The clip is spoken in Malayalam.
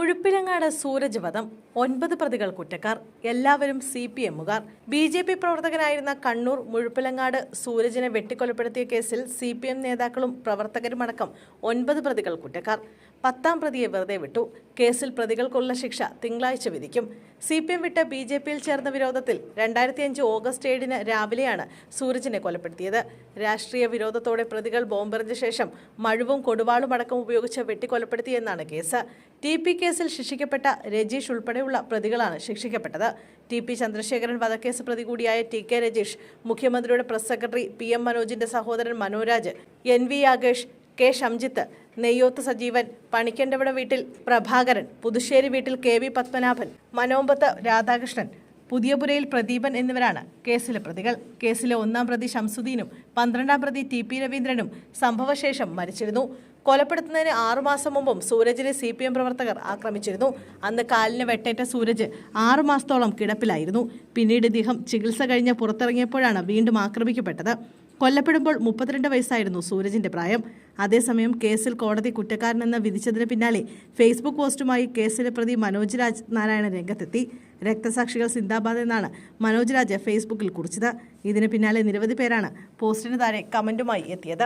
മുഴുപ്പിലങ്ങാട് സൂരജ് വധം ഒൻപത് പ്രതികൾ കുറ്റക്കാർ. എല്ലാവരും സി പി എമ്മുകാർ. ബി ജെ പി പ്രവർത്തകനായിരുന്ന കണ്ണൂർ മുഴുപ്പിലങ്ങാട് സൂരജിനെ വെട്ടിക്കൊലപ്പെടുത്തിയ കേസിൽ സി പി എം നേതാക്കളും പ്രവർത്തകരുമടക്കം ഒൻപത് പ്രതികൾ കുറ്റക്കാർ. പത്താം പ്രതിയെ വെറുതെ വിട്ടു. കേസിൽ പ്രതികൾക്കുള്ള ശിക്ഷ തിങ്കളാഴ്ച വിധിക്കും. സി പി എം വിട്ട് ബി ജെ പിയിൽ ചേർന്ന വിരോധത്തിൽ രണ്ടായിരത്തി അഞ്ച് ഓഗസ്റ്റ് ഏഴിന് രാവിലെയാണ് സൂരജിനെ കൊലപ്പെടുത്തിയത്. രാഷ്ട്രീയ വിരോധത്തോടെ പ്രതികൾ ബോംബെറിഞ്ഞ ശേഷം മഴുവും കൊടുവാളും അടക്കം ഉപയോഗിച്ച് വെട്ടിക്കൊലപ്പെടുത്തിയെന്നാണ് കേസ്. ടി പി കേസിൽ ശിക്ഷിക്കപ്പെട്ട രജീഷ് ഉൾപ്പെടെയുള്ള പ്രതികളാണ് ശിക്ഷിക്കപ്പെട്ടത്. ടി പി ചന്ദ്രശേഖരൻ വധക്കേസ് പ്രതി കൂടിയായ ടി കെ രജീഷ് മുഖ്യമന്ത്രിയുടെ പ്രസ് സെക്രട്ടറി പി എം മനോജിന്റെ സഹോദരൻ Manoraj N V Yagesh K Shamjith Neyyoth Sajeevan Panikkandavida വീട്ടിൽ പ്രഭാകരൻ പുതുശ്ശേരി വീട്ടിൽ കെ വി പത്മനാഭൻ മനോമ്പത്ത് രാധാകൃഷ്ണൻ പുതിയപുരയിൽ പ്രദീപൻ എന്നിവരാണ് കേസിലെ പ്രതികൾ. കേസിലെ ഒന്നാം പ്രതി ഷംസുദ്ദീനും പന്ത്രണ്ടാം പ്രതി ടി പി രവീന്ദ്രനും സംഭവശേഷം മരിച്ചിരുന്നു. കൊലപ്പെടുത്തുന്നതിന് ആറുമാസം മുമ്പും സൂരജിനെ സി പി എം പ്രവർത്തകർ ആക്രമിച്ചിരുന്നു. അന്ന് കാലിന് വെട്ടേറ്റ സൂരജ് ആറുമാസത്തോളം കിടപ്പിലായിരുന്നു. പിന്നീട് ഇദ്ദേഹം ചികിത്സ കഴിഞ്ഞ് പുറത്തിറങ്ങിയപ്പോഴാണ് വീണ്ടും ആക്രമിക്കപ്പെട്ടത്. കൊല്ലപ്പെടുമ്പോൾ മുപ്പത്തിരണ്ട് വയസ്സായിരുന്നു സൂരജിന്റെ പ്രായം. അതേസമയം കേസിൽ കോടതി കുറ്റക്കാരനെന്ന് വിധിച്ചതിന് പിന്നാലെ ഫേസ്ബുക്ക് പോസ്റ്റുമായി കേസിലെ പ്രതി മനോജ് രാജ് നാരായണൻ രംഗത്തെത്തി. രക്തസാക്ഷികൾ സിന്ദാബാദ് എന്നാണ് മനോജ് രാജ് ഫേസ്ബുക്കിൽ കുറിച്ചത്. ഇതിന് പിന്നാലെ നിരവധി പേരാണ് പോസ്റ്റിന് താഴെ കമന്റുമായി എത്തിയത്